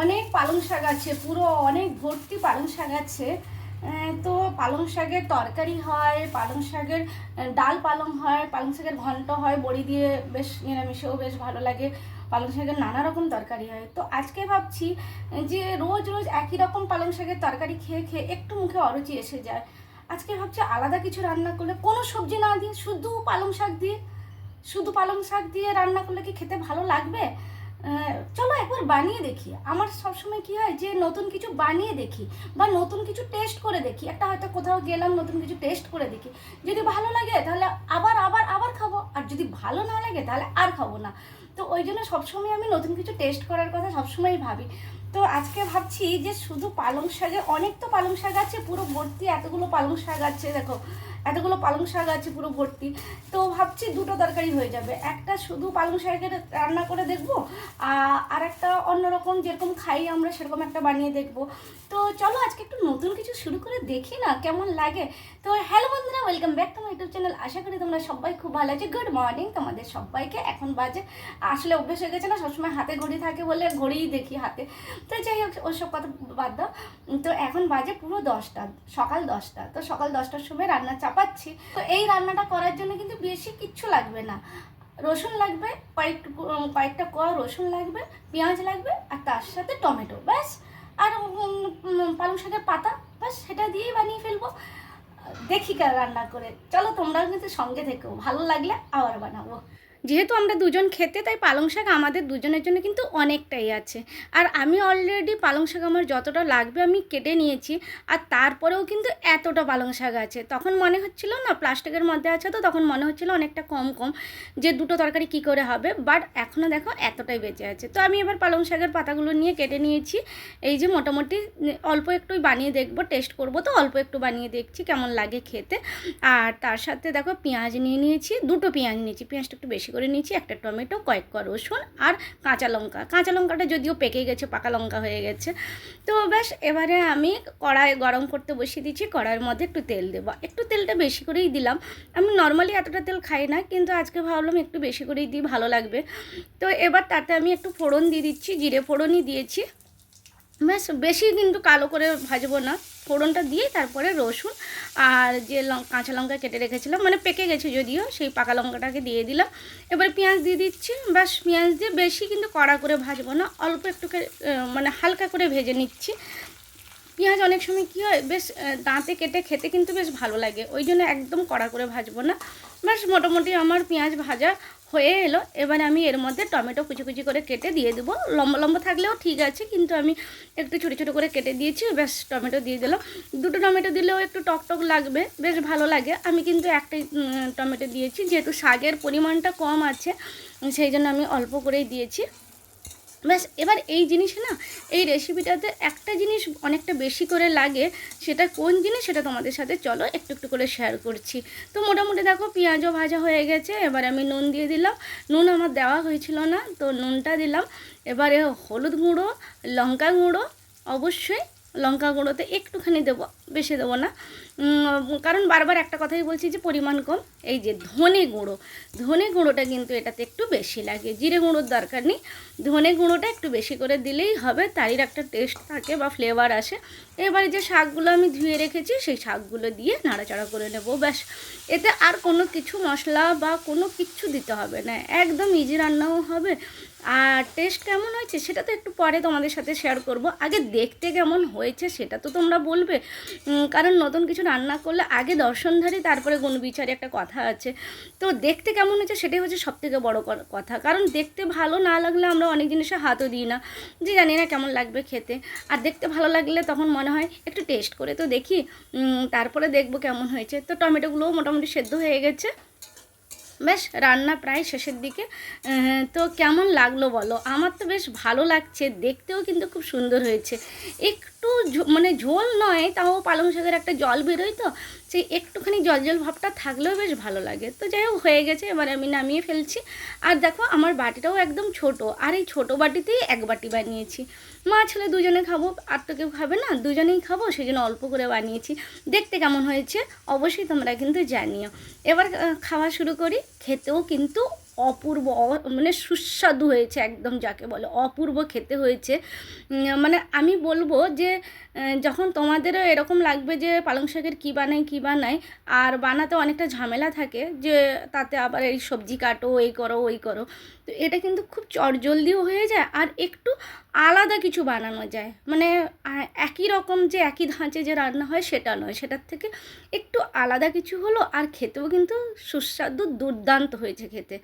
অনেক পালং শাক আছে, পুরো অনেক ভর্তি পালং শাক আছে। তো পালং শাকের তরকারি হয়, পালং শাকের ডাল পালং হয়, পালং শাকের ঘন্ট হয়, বড়ি দিয়ে বেশ নিরামিষেও বেশ ভালো লাগে। পালং শাকের নানা রকম তরকারি হয়। তো আজকে ভাবছি যে রোজ রোজ একই রকম পালং শাকের তরকারি খেয়ে খেয়ে একটু মুখে অরুচি এসে যায়। আজকে ভাবছি আলাদা কিছু রান্না করলে, কোনো সবজি না দিয়ে, শুধু পালং শাক দিয়ে, শুধু পালং শাক দিয়ে রান্না করলে কি খেতে ভালো লাগবে? চলো একবার বানিয়ে দেখি। আমার সবসময় কি হয় যে নতুন কিছু বানিয়ে দেখি বা নতুন কিছু টেস্ট করে দেখি। একটা হয়তো কোথাও গেলাম, নতুন কিছু টেস্ট করে দেখি। যদি ভালো লাগে তাহলে আবার আবার আবার খাব। আর যদি ভালো না লাগে তাহলে আর খাব না। তো ওই জন্য সবসময় আমি নতুন কিছু টেস্ট করার কথা সবসময়ই ভাবি। তো আজকে ভাবছি যে শুধু পালং শাকের অনেক তো পালং শাক আছে, পুরো ভর্তি এতগুলো পালং শাক আছে, দেখো। এতগুলো পালং শাক আছে পুরো ভর্তি। তো ভাবছি দুটো তরকারি হয়ে যাবে। একটা শুধু পালং শাকের রান্না করে দেখব আর একটা অন্যরকম যেরকম খাই আমরা সেরকম একটা বানিয়ে দেখব। তো চলো আজকে একটু নতুন কিছু শুরু করে দেখি না, কেমন লাগে। তো হ্যালো বন্ধুরা welcome back to my YouTube channel আশা করি তোমরা সবাই খুব ভালো আছে। গুড মর্নিং তোমাদের সবাইকে। এখন বাজে। আসলে অভ্যেস হয়ে গেছে না, সবসময় হাতে ঘড়ি থাকে বলে ঘড়িই দেখি হাতে। তো যাই হোক ওসব কথা বাদ দাও। তো এখন বাজে পুরো দশটা, সকাল দশটা। তো সকাল দশটার সময় রান্না চাপাচ্ছি। তো এই রান্নাটা করার জন্য কিন্তু বেশি কিচ্ছু লাগবে না। রসুন লাগবে, কয়েক কয়েকটা কোয়া রসুন লাগবে, পেঁয়াজ লাগবে, আর তার সাথে টমেটো, ব্যাস। আর পালং শাকের পাতা, ব্যাস, সেটা দিয়েই বানিয়ে ফেলব। দেখি রান্না করে। চলো তোমরাও কিন্তু সঙ্গে থেকো। ভালো লাগলে আবার বানাবো। যেহেতু আমরা দুজন খেতে, তাই পালং শাক আমাদের দুজনের জন্য কিন্তু অনেকটাই আছে। আর আমি অলরেডি পালং শাক আমার যতটা লাগবে আমি কেটে নিয়েছি, আর তারপরেও কিন্তু এতটা পালং শাক আছে। তখন মনে হচ্ছিল না, প্লাস্টিকের মধ্যে আছে তো, তখন মনে হচ্ছিল অনেকটা কম কম যে দুটো তরকারি কি করে হবে বাট এখনও দেখো এতটাই বেঁচে আছে। তো আমি এবার পালং শাকের পাতাগুলো নিয়ে কেটে নিয়েছি। এই যে মোটামুটি অল্প একটুই বানিয়ে দেখব টেস্ট করব তো, অল্প একটু বানিয়ে দেখছি কেমন লাগে খেতে। আর তার সাথে দেখো পেঁয়াজ নিয়ে নিয়েছি, দুটো পেঁয়াজ নিয়েছি, পেঁয়াজটা একটু বেশি করে নিয়েছি, একটা টমেটো কয়েক ক রসুন আর কাঁচা লঙ্কা। কাঁচা লঙ্কাটা যদিও পেকে গেছে, পাকা লঙ্কা হয়ে গেছে। তো ব্যাস, এবারে আমি কড়াই গরম করতে বসিয়ে দিচ্ছি কড়াইয়ের মধ্যে একটু তেল দেবো। একটু তেলটা বেশি করেই দিলাম। আমি নর্মালি এতটা তেল খাই না, কিন্তু আজকে ভাবলাম একটু বেশি করেই দিই, ভালো লাগবে। তো এবার তাতে আমি একটু ফোড়ন দিয়ে দিচ্ছি, জিরে ফোড়নই দিয়েছি। ব্যাস, বেশি কিন্তু কালো করে ভাজবো না। ফোড়নটা দিয়ে তারপরে রসুন আর যে কাঁচা লঙ্কা কেটে রেখেছিলাম মানে পেকে গেছে যদিও, সেই পাকা লঙ্কাটাকে দিয়ে দিলাম। এবারে পেঁয়াজ দিয়ে দিচ্ছি। ব্যাস, পেঁয়াজ দিয়ে বেশি কিন্তু কড়া করে ভাজবো না, অল্প একটু মানে হালকা করে ভেজে নিচ্ছি। পেঁয়াজ অনেক সময় কী হয়, বেশ দাঁতে কেটে খেতে কিন্তু বেশ ভালো লাগে, ওই জন্য একদম কড়া করে ভাজবো না। বেশ মোটামুটি আমার পেঁয়াজ ভাজা হয়ে এলো। এবার আমি এর মধ্যে টমেটো কুচি কুচি করে কেটে দিয়ে দেবো। লম্বা লম্বা থাকলেও ঠিক আছে, কিন্তু আমি একটু ছোটো ছোটো করে কেটে দিয়েছি বেশ টমেটো দিয়ে দিলাম। দুটো টমেটো দিলেও একটু টকটক টক লাগবে, বেশ ভালো লাগে। আমি কিন্তু একটাই টমেটো দিয়েছি, যেহেতু শাকের পরিমাণটা কম আছে, সেই জন্য আমি অল্প করেই দিয়েছি। ব্যাস, এবার এই জিনিসে না, এই রেসিপিটাতে একটা জিনিস অনেকটা বেশি করে লাগে, সেটা কোন জিনিস সেটা তোমাদের সাথে চলো একটু একটু করে শেয়ার করছি। তো মোটামুটি দেখো, পেঁয়াজও ভাজা হয়ে গেছে, এবার আমি নুন দিয়ে দিলাম। নুন আমার দেওয়া হয়েছিল না, তো নুনটা দিলাম। এবারে হলুদ গুঁড়ো, লঙ্কা গুঁড়ো, অবশ্যই লঙ্কা গুঁড়োতে একটুখানি দেবো, বেশি দেবো না। কারণ বারবার একটা কথাই বলছি যে পরিমাণ কম। এই যে ধনে গুঁড়ো, ধনে গুঁড়োটা কিন্তু এটাতে একটু বেশি লাগে। জিরে গুঁড়োর দরকার নেই। ধনে গুঁড়োটা একটু বেশি করে দিলেই হবে, তারই একটা টেস্ট থাকে বা ফ্লেভার আসে। এবারে যে শাকগুলো আমি ধুয়ে রেখেছি, সেই শাকগুলো দিয়ে নাড়াচাড়া করে নেব, ব্যাস। এতে আর কোনো কিছু মশলা বা কোনো কিছু দিতে হবে না। একদম ইজি রান্নাও হবে আর টেস্ট কেমন হয়েছে সেটা তো একটু পরে তোমাদের সাথে শেয়ার করব। আগে দেখতে কেমন হয়েছে সেটা তো তোমরা বলবে। কারণ নতুন কিছু রান্না করলে আগে দর্শনধারী তারপরে গুণবিচারে একটা কথা আছে। তো দেখতে কেমন হয়েছে সেটাই হচ্ছে সবথেকে বড় কথা। কারণ দেখতে ভালো না লাগলে আমরা অনেক জিনিসে হাতও দিই না। যে জানি না কেমন লাগবে খেতে। আর দেখতে ভালো লাগলে তখন মনে হয় একটু টেস্ট করে। তো দেখি তারপরে দেখব কেমন হয়েছে। তো টমেটোগুলোও মোটামুটি সেদ্ধ হয়ে গেছে। বেশ রান্না প্রায় শেষের দিকে। তো কেমন লাগল বলো? আমার তো বেশ ভালো লাগছে, দেখতেও কিন্তু খুব সুন্দর হয়েছে। একটু মানে ঝোল নয়, তাও পালং শাকের একটা জল বেরোয় তো, সেই একটুখানি জল জল ভাবটা থাকলেও বেশ ভালো লাগে। তো যাই হোক, হয়ে গেছে, এবার আমি নামিয়ে ফেলছি। আর দেখো, আমার বাটিটাও একদম ছোট, আর এই ছোট বাটিতেই এক বাটি বানিয়েছি। মা ছেলে দুজনে খাব, আর তো কেউ খাবে না, দুজনেই খাব সেই জন্য অল্প করে বানিয়েছি। দেখতে কেমন হয়েছে অবশ্যই তোমরা কিন্তু জানিও। এবার খাওয়া শুরু করি। খেতেও কিন্তু অপূর্ব মানে সুস্বাদু হয়েছে একদম যাকে বলে, অপূর্ব খেতে হয়েছে। মানে আমি বলব যে যখন তোমাদেরও এরকম লাগবে যে পালং শাকের কী বানাই কী বানাই, আর বানাতে অনেকটা ঝামেলা থাকে যে, তাতে আবার এই সবজি কাটো, এই করো, ওই করো, তো এটা কিন্তু খুব চটজলদিও হয়ে যায় আর একটু আলাদা কিছু বানানো যায়। মানে একই রকম যে একই ধাঁচে যে রান্না হয় সেটা নয়, সেটার থেকে একটু আলাদা কিছু হলো আর খেতেও কিন্তু সুস্বাদু, দুর্দান্ত হয়েছে খেতে।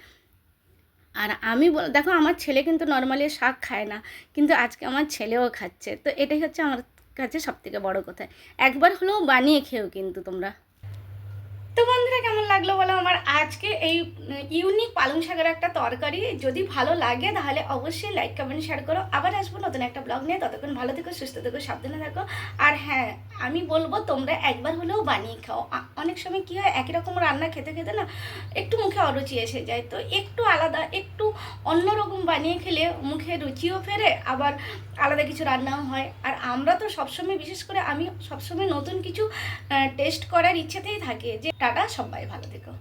আর আমি দেখো আমার ছেলে কিন্তু নর্মালি শাক খায় না, কিন্তু আজকে আমার ছেলেও খাচ্ছে। তো এটাই হচ্ছে আমার কাছে সবথেকে বড় কথা। একবার হলেও বানিয়ে খেও কিন্তু তোমরা। তো বন্ধুরা, কেমন লাগল বলো আমার? আজকে এই ইউনিক পালং শাকের একটা তরকারি যদি ভালো লাগে, তাহলে অবশ্যই লাইক কমেন্ট শেয়ার করো। আবার আসব নতুন একটা ব্লগ নিয়ে। ততক্ষণ ভালো থেকো, সুস্থ থেকো, সাবধানে থাকো। আর হ্যাঁ আমি বলব তোমরা একবার হলেও বানিয়ে খাও। অনেক সময় কী হয়, একই রকম রান্না খেতে খেতে না, একটু মুখে অরুচি এসে যায়। তো একটু আলাদা, একটু অন্যরকম বানিয়ে খেলে মুখে রুচিও ফেরে, আবার আলাদা কিছু রান্নাও হয়। আর আমরা তো সবসময়, বিশেষ করে আমি সবসময় নতুন কিছু টেস্ট করার ইচ্ছেতেই থাকি। যে টাটা সবাই ভালো থেকো।